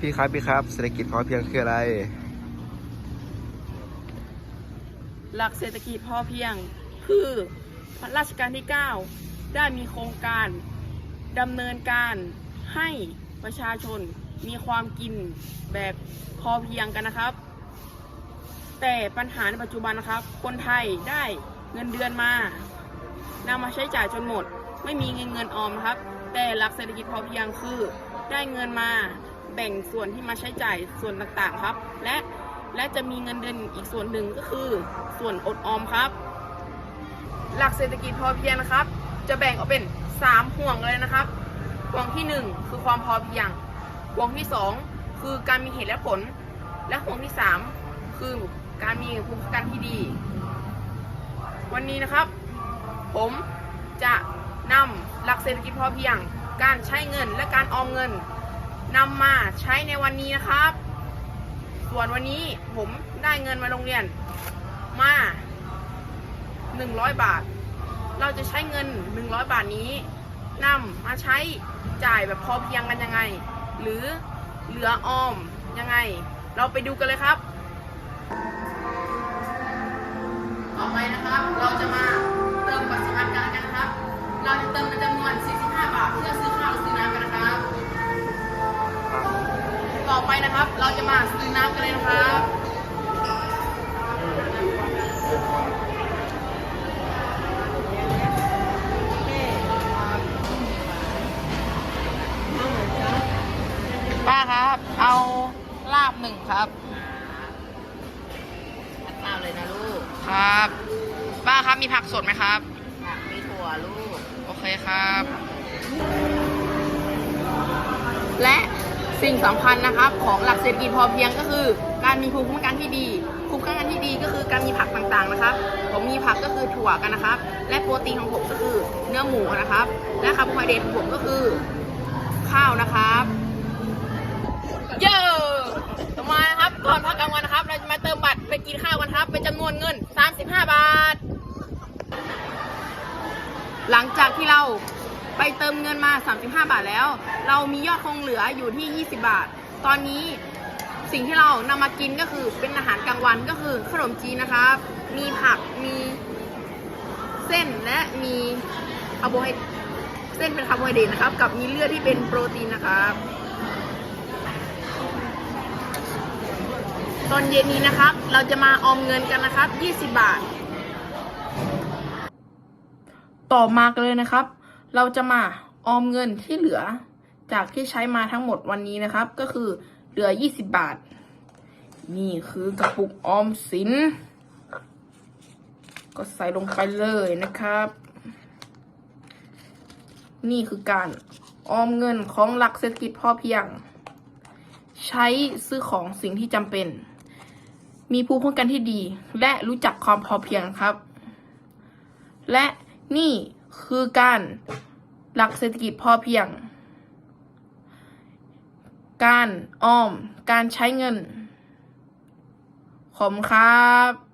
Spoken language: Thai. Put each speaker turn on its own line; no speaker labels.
พี่ครับพี่ครับเศรษฐกิจพอเพียงคืออะไร
หลักเศรษฐกิจพอเพียงคือพระรัชกาลที่ 9 ได้มีโครงการดำเนินการให้ประชาชนมีความกินแบบพอเพียงกันนะครับ แต่ปัญหาในปัจจุบันนะครับ คนไทยได้เงินเดือนมานำมาใช้จ่ายจนหมด ไม่มีเงินเงินออมครับ แต่หลักเศรษฐกิจพอเพียงคือได้เงินมา แบ่งส่วนที่มาใช้จ่ายส่วนต่างๆครับ และและจะมีเงินเดือนอีกส่วนหนึ่งก็คือส่วนอดออมครับ หลักเศรษฐกิจพอเพียงนะครับ จะแบ่งออกเป็น 3 ห่วงเลยนะครับ ห่วงที่ 1 คือความพอเพียง ห่วงที่ 2 คือการมีเหตุและผล และห่วงที่ 3 คือการมีภูมิคุ้มกันที่ดี วันนี้นะครับ ผมจะนำหลักเศรษฐกิจพอเพียง การใช้เงินและการออมเงิน นำมาใช้ในวันนี้นะครับ ส่วนวันนี้ผมได้เงินมาโรงเรียนมา100บาท เราจะใช้เงิน100บาทนี้นำมาใช้จ่ายแบบพอเพียงกันยังไง หรือเหลือออมยังไง เราไปดูกันเลยครับ ต่อไปนะครับ เราจะมาเติมบัตรสวัสดิการกันนะครับ เราจะเติมในจำ อไปนะครับ เราจะมาซื้อน้ำกันเลยนะครับป้าครับ เอาลาบหนึ่งครับ
ข้าวเลยนะลูก
ครับ ป้าครับมีผักสดไหมครับ
ผักมีถั่วลูก
โอเคครับ และ สิ่งสำคัญนะครับของหลักเศรษฐกิจพอเพียงก็คือ การมีภูมิคุ้มกันที่ดีภูมิคุ้มกันที่ดีก็คือการมีผักต่างๆนะครับ ผมมีผักก็คือถั่วกันนะครับ และโปรตีนของผมก็คือเนื้อหมูนะครับ และคาร์โบไฮเดรตของผมก็คือ ข้าวนะครับเย้ต่อมานะครับก่อนพักกลางวันนะครับ เราจะมาเติมบัตรไปกินข้าวกันครับ เป็นจำนวนเงิน 35 บาท หลังจากที่เรา ไปเติมเงินมา 35 บาทแล้ว เรามียอดคงเหลืออยู่ที่ 20 บาท ตอนนี้สิ่งที่เรานำมากินก็คือเป็นอาหารกลางวันก็คือขนมจีนนะครับ มีผักมีเส้นและมีคาร์โบไฮเส้นเป็นคาร์โบไฮเดรตนะครับ กับมีเลือดที่เป็นโปรตีนนะครับ ตอนเย็นนี้นะครับ เราจะมาออมเงินกันนะครับ 20 บาท ต่อมากันเลยนะครับ เราจะมาออมเงินที่เหลือจากที่ใช้มาทั้งหมดวันนี้นะครับ ก็คือเหลือ 20 บาท นี่คือกระปุกออมสิน ก็ใส่ลงไปเลยนะครับ นี่คือการออมเงินของหลักเศรษฐกิจพอเพียง ใช้ซื้อของสิ่งที่จำเป็น มีภูมิคุ้มกันที่ดี และรู้จักความพอเพียงครับ และนี่ คือการหลักเศรษฐกิจพอเพียง การออม การใช้เงิน ขอบคุณครับ